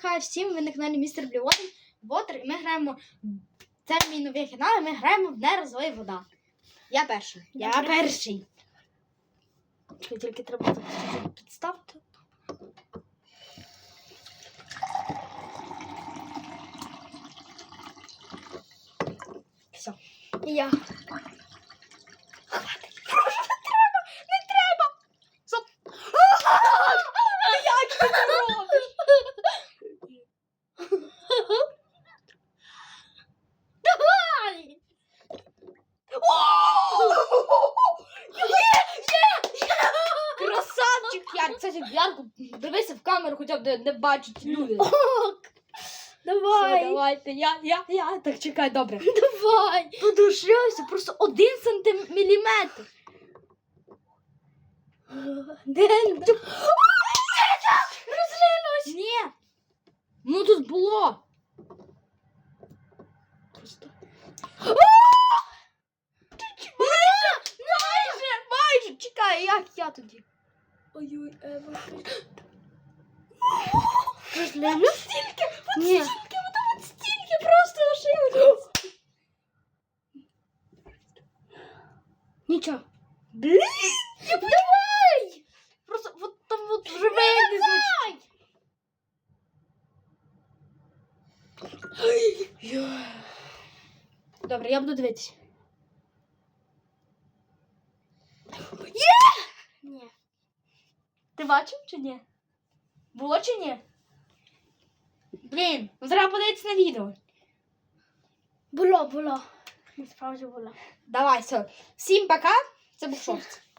хай всім ви на каналі Містер Блювотер. Вотер, і ми граємо. Це мій новий канал, і ми граємо в не розвої вода. Я перший. Я, Я перший. Чекай, тільки треба тут підставити. Все. І я. Не треба! Стоп! Як ти це робиш? Давай! Красавчик! Яр, кстати, Ярку, дивися в камеру, хоча б не, не бачать люди. Ок! Все, Давай! давайте, я, я, я. Так, чекай, добре. Давай! Подушився просто один сантиметр. Де? Розлилось! Ні. Ну тут було. Просто. Майже, майже, майже. Чекай, як я тоді? Ой-ой, Ева. Розлилось? Стільки, от Ні. стільки, от, от стільки просто лишилось. Нічого. Блін! Давай! Просто от там от вже вилізуть. Добре, я буду дивитися. Ти бачив чи ні? Було чи ні? Блін, ну треба подивитися на відео. Було, було. Насправді було. Давай, все. Всім пока. Це був шорт.